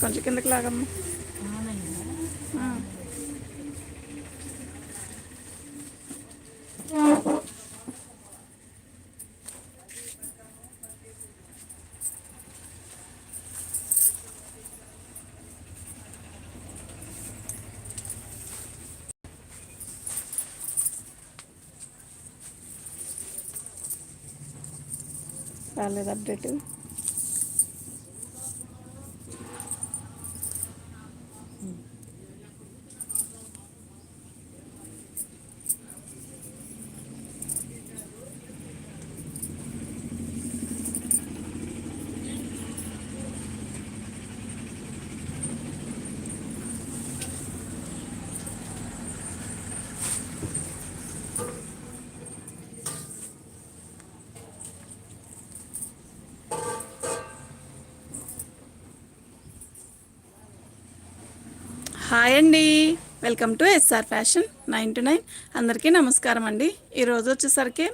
కొంచెం కిందకి లాగమ్మా ఆ. రాలేదు అప్డేట్ హాయ్ అండి. Welcome to S R fashion nine to nine. అందరికీ నమస్కారం అండి. ఈరోజు వచ్చేసరికి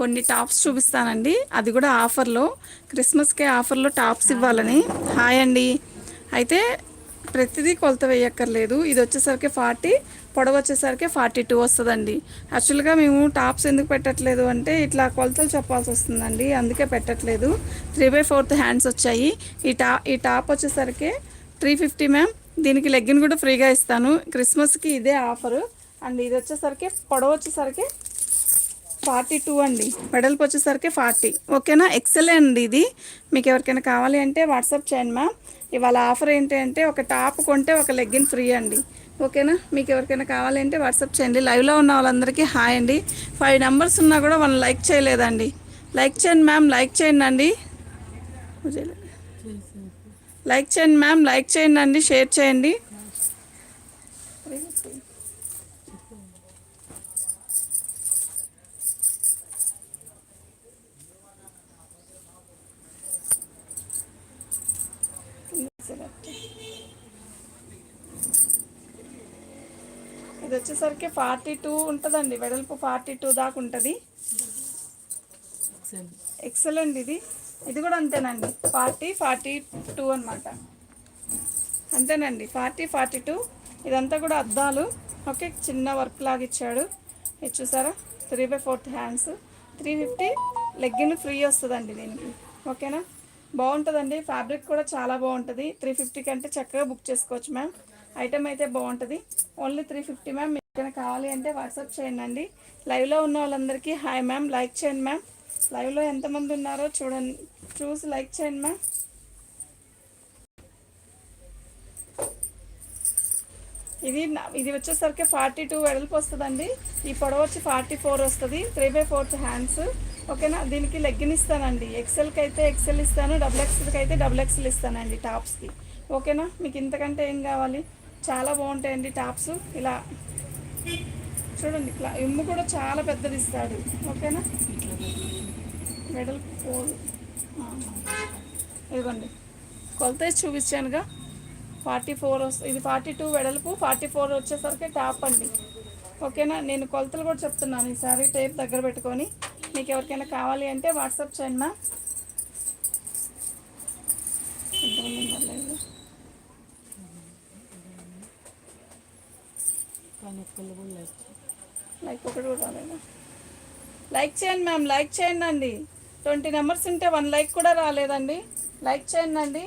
కొన్ని టాప్స్ చూపిస్తానండి. అది కూడా ఆఫర్లో క్రిస్మస్కే ఆఫర్లో టాప్స్ ఇవ్వాలని. హాయ్ అండి. అయితే ప్రతిదీ కొలత వేయక్కర్లేదు. ఇది వచ్చేసరికి ఫార్టీ పొడవు వచ్చేసరికి ఫార్టీ టూ వస్తుందండి. యాక్చువల్గా మేము టాప్స్ ఎందుకు పెట్టట్లేదు అంటే ఇట్లా కొలతలు చెప్పాల్సి వస్తుందండి. అందుకే పెట్టట్లేదు. త్రీ బై ఫోర్త్ హ్యాండ్స్ వచ్చాయి. ఈ టా ఈ టాప్ వచ్చేసరికి త్రీ ఫిఫ్టీ మ్యామ్. దీనికి లెగ్గిన్ కూడా ఫ్రీగా ఇస్తాను. క్రిస్మస్కి ఇదే ఆఫరు. అండ్ ఇది వచ్చేసరికి పొడవ వచ్చేసరికి ఫార్టీ టూ అండి. వెడల్పు వచ్చేసరికి ఫార్టీ. ఓకేనా? ఎక్సెల్ అండి ఇది. మీకు ఎవరికైనా కావాలి అంటే వాట్సాప్ చేయండి మ్యామ్. ఇవాళ ఆఫర్ ఏంటి అంటే ఒక టాప్ కొంటే ఒక లెగ్గిన్ ఫ్రీ అండి. ఓకేనా? మీకు ఎవరికైనా కావాలి అంటే వాట్సాప్ చేయండి. లైవ్లో ఉన్న వాళ్ళందరికీ హాయ్ అండి. ఫైవ్ నెంబర్స్ ఉన్నా కూడా వాళ్ళు లైక్ చేయలేదండి. లైక్ చేయండి మ్యామ్. లైక్ చేయండి అండి. లైక్ చేయండి మ్యామ్ లైక్ చేయండి అండి షేర్ చేయండి. ఇది వచ్చేసరికి ఫార్టీ టూ ఉంటుందండి వెడల్పు ఫార్టీ టూ దాకా ఉంటుంది. ఎక్సలెంట్ ఇది. ఇది కూడా అంతేనండి. ఫార్టీ ఫార్టీ టూ అనమాట అంతేనండి. ఫార్టీ ఫార్టీ టూ ఇదంతా కూడా అద్దాలు. ఓకే చిన్న వర్క్ లాగా ఇచ్చాడు. ఇది చూసారా? Three by fourth hands. Three fifty. Legging free వస్తుందండి దీనికి. ఓకేనా? బాగుంటుందండి. ఫ్యాబ్రిక్ కూడా చాలా బాగుంటుంది. త్రీ ఫిఫ్టీ కంటే చక్కగా బుక్ చేసుకోవచ్చు మ్యామ్. ఐటమ్ అయితే బాగుంటుంది. Only three fifty ma'am. మీకు కావాలి అంటే వాట్సాప్ చేయండి అండి. లైవ్లో ఉన్న వాళ్ళందరికీ హాయ్ మ్యామ్. లైక్ చేయండి మ్యామ్. లైవ్లో ఎంతమంది ఉన్నారో చూడండి. చూసి లైక్ చేయండి మ్యామ్. ఇది ఇది వచ్చేసరికి ఫార్టీ టూ వెడల్పు వస్తుందండి. ఈ పొడవు వచ్చి ఫార్టీ ఫోర్ వస్తుంది. Three by fourth hands. ఓకేనా? దీనికి లెగ్గిన్ ఇస్తానండి. ఎక్సెల్కి అయితే ఎక్సెల్ ఇస్తాను. డబుల్ ఎక్స్ఎల్కి అయితే డబుల్ ఎక్స్ఎల్ ఇస్తానండి టాప్స్కి ఓకేనా? మీకు ఇంతకంటే ఏం కావాలి? చాలా బాగుంటాయండి టాప్స్. ఇలా చూడండి ఇట్లా ఇమ్ము కూడా చాలా పెద్దది ఇస్తాడు. ఓకేనా? మెడల్ పోదు. ఇదిగోండి. కొలత చూపించానుగా. ఫార్టీ ఫోర్ ఇది ఫార్టీ టూ వెడల్పు ఫార్టీ ఫోర్ వచ్చేసరికి టాప్ అండి. ఓకేనా? నేను కొలతలు కూడా చెప్తున్నాను ఈసారి టేప్ దగ్గర పెట్టుకొని. మీకు ఎవరికైనా కావాలి అంటే వాట్సాప్ చేయండి మా లైక్ ఒకటి కూడా రాలేదా. లైక్ చేయండి మ్యామ్ లైక్ చేయండి అండి. ట్వంటీ నెంబర్స్ ఉంటే వన్ లైక్ కూడా రాలేదండి. లైక్ చేయండి అండి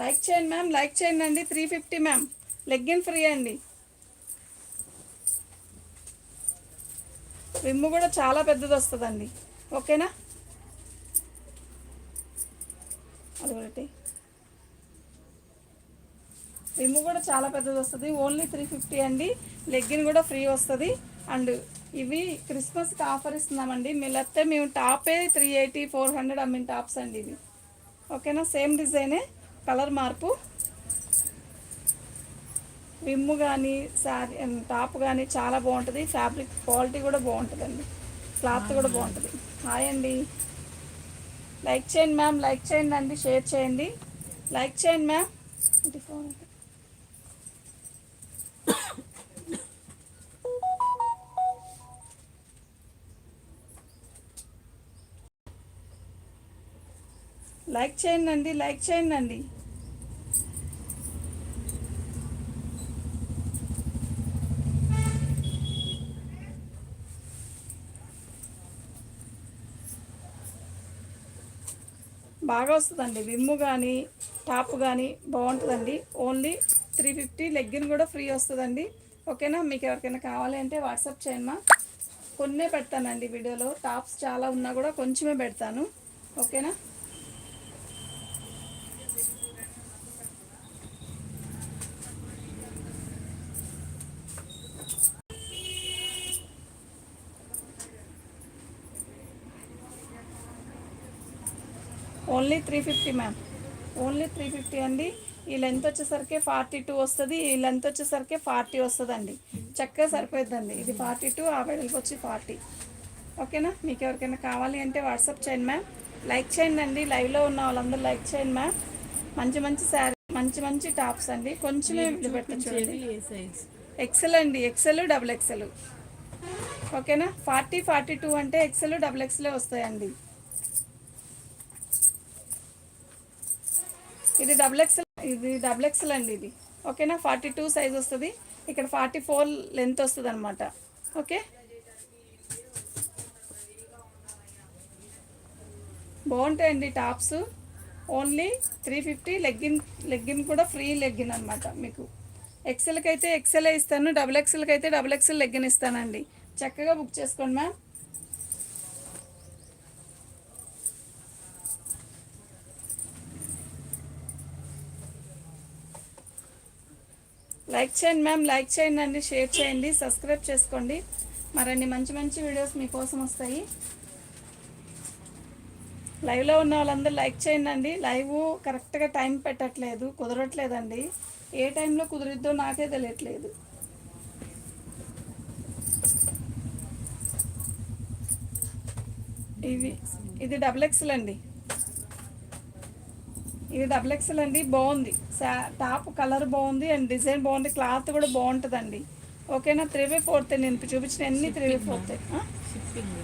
లైక్ చేయండి మ్యామ్ లైక్ చేయండి అండి three fifty ma'am. Legging free అండి. విమ్ము కూడా చాలా పెద్దది వస్తుందండి. ఓకేనా? అది ఒకటి. రిమ్ కూడా చాలా పెద్దది వస్తుంది. ఓన్లీ త్రీ ఫిఫ్టీ అండి. లెగ్గిన్ కూడా ఫ్రీ వస్తుంది. అండ్ ఇవి క్రిస్మస్కి ఆఫర్ ఇస్తున్నామండి. మీరు లేకపోతే మేము టాపే త్రీ ఎయిటీ ఫోర్ హండ్రెడ్ అమ్మిన టాప్స్ అండి ఇవి. ఓకేనా సేమ్ డిజైనే కలర్ మార్పు. విమ్ము కానీ శారీ టాప్ కానీ చాలా బాగుంటుంది. ఫ్యాబ్రిక్ క్వాలిటీ కూడా బాగుంటుందండి. క్లాత్ కూడా బాగుంటుంది. హాయ్ అండి. లైక్ చేయండి మ్యామ్. లైక్ చేయండి అండి. షేర్ చేయండి. లైక్ చేయండి మ్యామ్. లైక్ చేయండి అండి లైక్ చేయండి అండి బాగా వస్తుందండి విమ్ము కానీ టాప్ కానీ బాగుంటుందండి. ఓన్లీ త్రీ ఫిఫ్టీ లెగ్గిన్ కూడా ఫ్రీ వస్తుందండి. ఓకేనా? మీకు ఎవరికైనా కావాలి అంటే వాట్సాప్ చేయమ్మా కొన్నే పెడతానండి వీడియోలో. టాప్స్ చాలా ఉన్నా కూడా కొంచెమే పెడతాను. ఓకేనా? Only three fifty ma'am only three fifty అండి. ఈ లెంత్ వచ్చేసరికి ఫార్టీ టూ వస్తుంది ఈ లెంత్ వచ్చేసరికి ఫార్టీ వస్తుందండి. చక్కగా సరిపోతుందండి ఇది ఫార్టీ టూ ఆ వెడల్పు వచ్చి ఫార్టీ. ఓకేనా? మీకు ఎవరికైనా కావాలి అంటే వాట్సాప్ చేయండి మ్యామ్ లైక్ చేయండి అండి. లైవ్లో ఉన్న వాళ్ళందరూ లైక్ చేయండి మ్యామ్ మంచి మంచి శారీ మంచి మంచి టాప్స్ అండి. కొంచెమే పెట్టచ్చు చూడండి. ఎక్సెల్ అండి. ఎక్సెల్ డబుల్ ఎక్సెల్ ఓకేనా? ఫార్టీ ఫార్టీ టూ అంటే ఎక్సెల్ డబుల్ ఎక్సెల్ వస్తాయండి. ఇది డబుల్ ఎక్స్ఎల్ ఇది డబుల్ ఎక్స్ఎల్ అండి ఇది. ఓకేనా ఫార్టీ టూ సైజ్ వస్తుంది. ఇక్కడ ఫార్టీ ఫోర్ లెంత్ వస్తుంది అనమాట ఓకే బాగుంటాయండి tops. Only three fifty legging legging కూడా ఫ్రీ లెగ్గిన్ అనమాట మీకు. ఎక్సెల్కి అయితే ఎక్సెల్ ఇస్తాను డబుల్ ఎక్సెల్కి అయితే డబుల్ ఎక్సెల్ లెగ్గిన్ ఇస్తానండి. చక్కగా బుక్ చేసుకోండి మ్యామ్ లైక్ చేయండి మ్యామ్ లైక్ చేయండి అండి షేర్ చేయండి సబ్స్క్రైబ్ చేసుకోండి. మరన్ని మంచి మంచి వీడియోస్ మీకోసం వస్తాయి. లైవ్లో ఉన్న వాళ్ళందరూ లైక్ చేయండి అండి. లైవ్ కరెక్ట్గా టైం పెట్టట్లేదు కుదరట్లేదండి. ఏ టైంలో కుదిరిద్దో నాకే తెలియట్లేదు. ఇవి ఇది డబుల్ ఎక్స్ఎల్ అండి ఇది డబుల్ ఎక్స్ఎల్ అండి బాగుంది. టాప్ కలర్ బాగుంది అండ్ డిజైన్ బాగుంది క్లాత్ కూడా బాగుంటుందండి. ఓకేనా? త్రీ బై ఫోర్త్ నేను చూపించిన అన్ని three by fourth shipping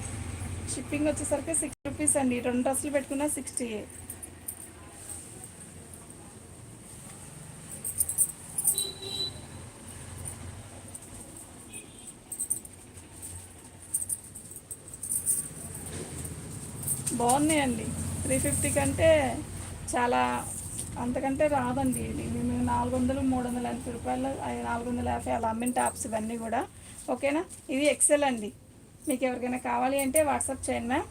shipping వచ్చేసరికి సిక్స్ రూపీస్ అండి. రెండు డ్రెస్సులు పెట్టుకున్నా సిక్స్టీ బాగున్నాయండి. త్రీ ఫిఫ్టీ కంటే చాలా అంతకంటే రాదండి. ఇది మేము నాలుగు వందలు మూడు వందల ఎనభై రూపాయలు నాలుగు వందల యాభై అలా అమ్మిన టాప్స్ ఇవన్నీ కూడా. ఓకేనా? ఇది ఎక్సెల్ అండి. మీకు ఎవరికైనా కావాలి అంటే వాట్సాప్ చేయండి మ్యామ్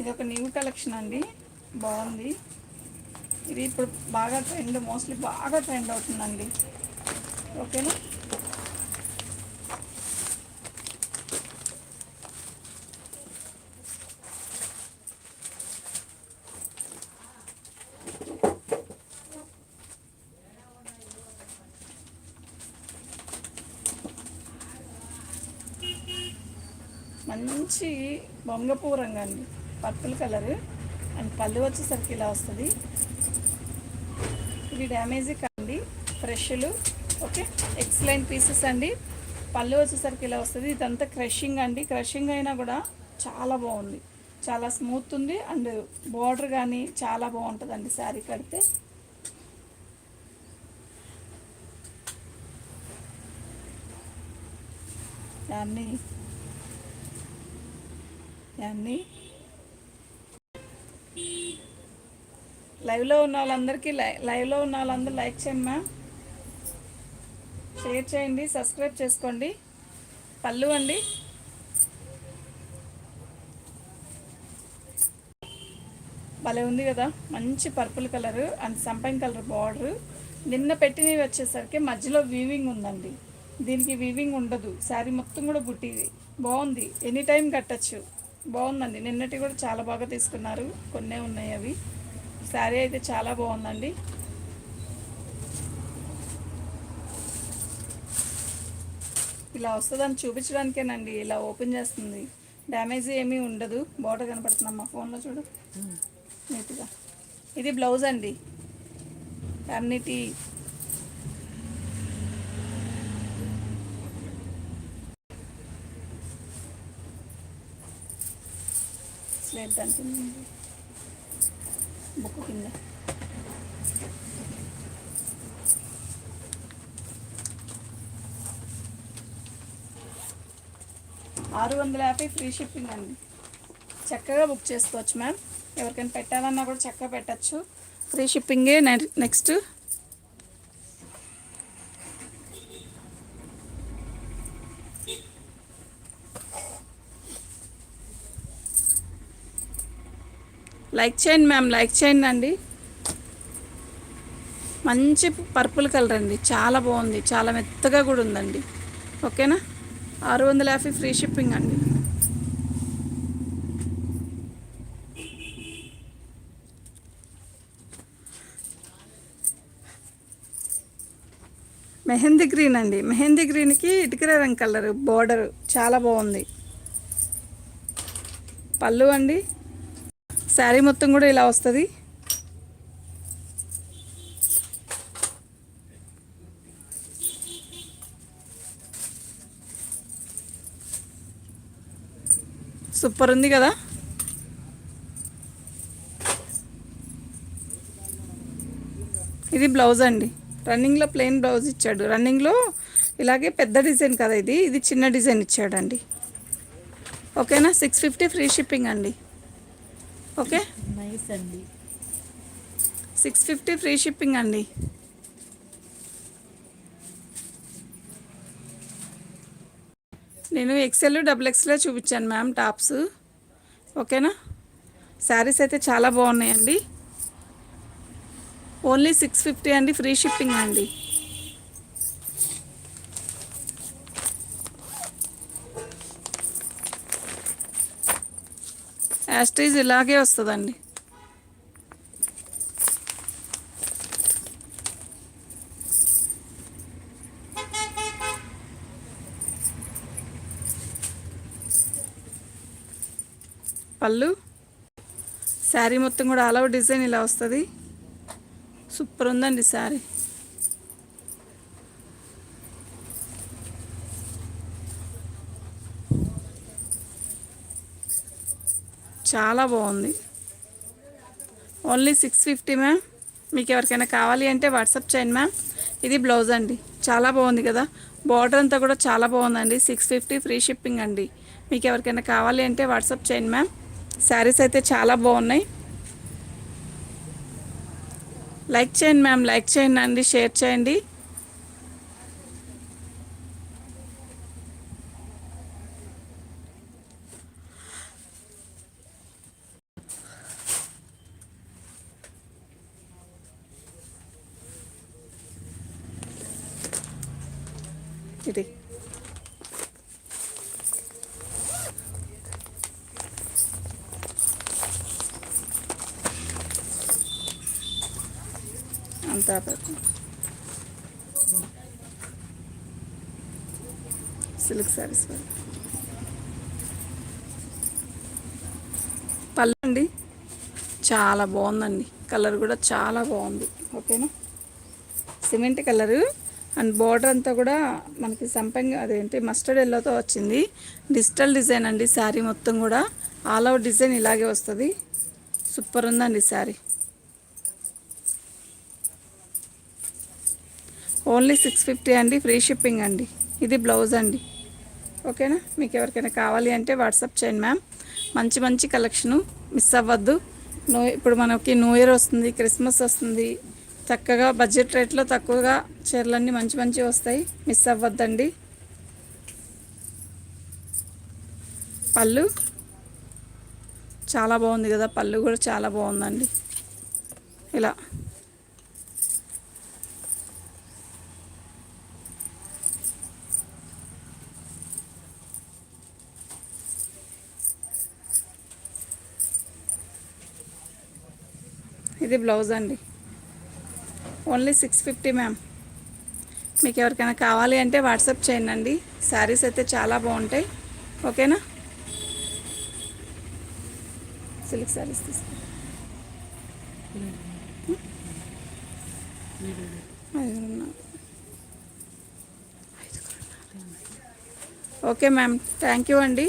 ఇది ఒక న్యూ కలెక్షన్ అండి. బాగుంది. ఇది ఇప్పుడు బాగా ట్రెండ్ మోస్ట్లీ బాగా ట్రెండ్ అవుతుందండి. ఓకేనా? మంచి బొంగపూ రంగు అండి. Purple colour. అండ్ పళ్ళు వచ్చేసరికి ఇలా వస్తుంది. ఇది డ్యామేజ్ కాండి ఫ్రెష్లు ఓకే? ఎక్సలెంట్ పీసెస్ అండి. పళ్ళు వచ్చేసరికి ఇలా వస్తుంది. ఇదంతా క్రషింగ్ అండి. క్రషింగ్ అయినా కూడా చాలా బాగుంది. చాలా స్మూత్ ఉంది అండ్ బార్డర్ కానీ చాలా బాగుంటుందండి శారీ కడితే. అన్నీ అన్నీ లైవ్లో ఉన్న వాళ్ళందరికీ లై లైవ్లో ఉన్న వాళ్ళందరూ లైక్ చేయండి మ్యామ్. షేర్ చేయండి సబ్స్క్రైబ్ చేసుకోండి. పళ్ళు అండి. భలే ఉంది కదా మంచి purple colour and champagne colour border. నిన్న పెట్టినవి వచ్చేసరికి మధ్యలో వీవింగ్ ఉందండి. దీనికి వీవింగ్ ఉండదు. శారీ మొత్తం కూడా బుట్టిది. బాగుంది. ఎనీ టైం కట్టచ్చు. బాగుందండి. నిన్నటి కూడా చాలా బాగా తీసుకున్నారు. కొన్నే ఉన్నాయి అవి. శారీ అయితే చాలా బాగుందండి. ఇలా వస్తుందని చూపించడానికేనండి ఇలా ఓపెన్ చేస్తుంది. డ్యామేజ్ ఏమీ ఉండదు. బార్డర్ కనపడుతుంది ఫోన్లో చూడు. నీట్గా. ఇది బ్లౌజ్ అండి. కమ్యూనిటీ స్లేట్ దానికి బుక్ కింద. ఆరు వందల యాభై ఫ్రీ షిప్పింగ్ అండి. చక్కగా బుక్ చేసుకోవచ్చు మ్యామ్. ఎవరికైనా పెట్టాలన్నా కూడా చక్కగా పెట్టచ్చు. ఫ్రీ షిప్పింగే నెక్స్ట్ లైక్ చేయండి మ్యామ్ లైక్ చేయండి అండి. మంచి పర్పుల్ కలర్ అండి. చాలా బాగుంది. చాలా మెత్తగా కూడా ఉందండి. ఓకేనా ఆరు వందల యాభై ఫ్రీ షిప్పింగ్ అండి. మెహందీ గ్రీన్ అండి. మెహందీ గ్రీన్కి ఇటుకర రంగు కలర్ బార్డర్ చాలా బాగుంది. పళ్ళు అండి. శారీ మొత్తం కూడా ఇలా వస్తుంది. సూపర్ ఉంది కదా? ఇది బ్లౌజ్ అండి. రన్నింగ్లో ప్లెయిన్ బ్లౌజ్ ఇచ్చాడు. రన్నింగ్లో ఇలాగే పెద్ద డిజైన్ కదా ఇది. ఇది చిన్న డిజైన్ ఇచ్చాడండి. ఓకేనా? సిక్స్ ఫిఫ్టీ ఫ్రీ షిప్పింగ్ అండి. ఓకే నైస్ అండి. సిక్స్ ఫిఫ్టీ ఫ్రీ షిప్పింగ్ అండి. నేను ఎక్సెల్ డబుల్ ఎక్స్ఎల్ చూపించాను మ్యామ్ టాప్స్. ఓకేనా శారీస్ అయితే చాలా బాగున్నాయండి. ఓన్లీ సిక్స్ ఫిఫ్టీ అండి ఫ్రీ షిప్పింగ్ అండి. యాస్టీజ్ ఇలాగే వస్తుందండి. పళ్ళు. శారీ మొత్తం కూడా ఆల్ డిజైన్ ఇలా వస్తుంది. సూపర్ ఉందండి శారీ. చాలా బాగుంది. ఓన్లీ సిక్స్ ఫిఫ్టీ మ్యామ్ మీకు ఎవరికైనా కావాలి అంటే వాట్సాప్ చేయండి మ్యామ్ ఇది బ్లౌజ్ అండి. చాలా బాగుంది కదా. బార్డర్ అంతా కూడా చాలా బాగుందండి. సిక్స్ ఫిఫ్టీ ఫ్రీ షిప్పింగ్ అండి. మీకు ఎవరికైనా కావాలి అంటే వాట్సాప్ చేయండి మ్యామ్ శారీస్ అయితే చాలా బాగున్నాయి. లైక్ చేయండి మ్యామ్ లైక్ చేయండి అండి. షేర్ చేయండి ఇది అంతా పెట్టు. సిల్క్ శారీస్ పళ్ళు అండి. చాలా బాగుందండి. కలర్ కూడా చాలా బాగుంది. ఓకేనా? Cement colour. అండ్ బార్డర్ అంతా కూడా మనకి సంపంగి అదేంటి మస్టర్డ్ ఎల్లోతో వచ్చింది. డిజిటల్ డిజైన్ అండి శారీ మొత్తం కూడా. ఆల్ ఓవర్ డిజైన్ ఇలాగే వస్తుంది. సూపర్ ఉందండి శారీ ఓన్లీ సిక్స్ ఫిఫ్టీ అండి ఫ్రీ షిప్పింగ్ అండి. ఇది బ్లౌజ్ అండి. ఓకేనా? మీకు ఎవరికైనా కావాలి అంటే వాట్సాప్ చేయండి మ్యామ్. మంచి మంచి కలెక్షను మిస్ అవ్వద్దు. న్యూ ఇప్పుడు మనకి న్యూ ఇయర్ వస్తుంది క్రిస్మస్ వస్తుంది. చక్కగా బడ్జెట్ రేట్లో తక్కువగా చీరలన్నీ మంచి మంచి వస్తాయి. మిస్ అవ్వద్దండి. పళ్ళు? చాలా బాగుంది కదా పళ్ళు కూడా చాలా బాగుందండి. ఇలా. ఇది బ్లౌజ్ అండి. ఓన్లీ సిక్స్ ఫిఫ్టీ మ్యామ్ మీకు ఎవరికైనా కావాలి అంటే వాట్సాప్ చేయండి అండి శారీస్ అయితే చాలా బాగుంటాయి. ఓకేనా? సిల్క్ శారీస్ తీసుకో ఓకే మ్యామ్ థ్యాంక్ యూ అండి.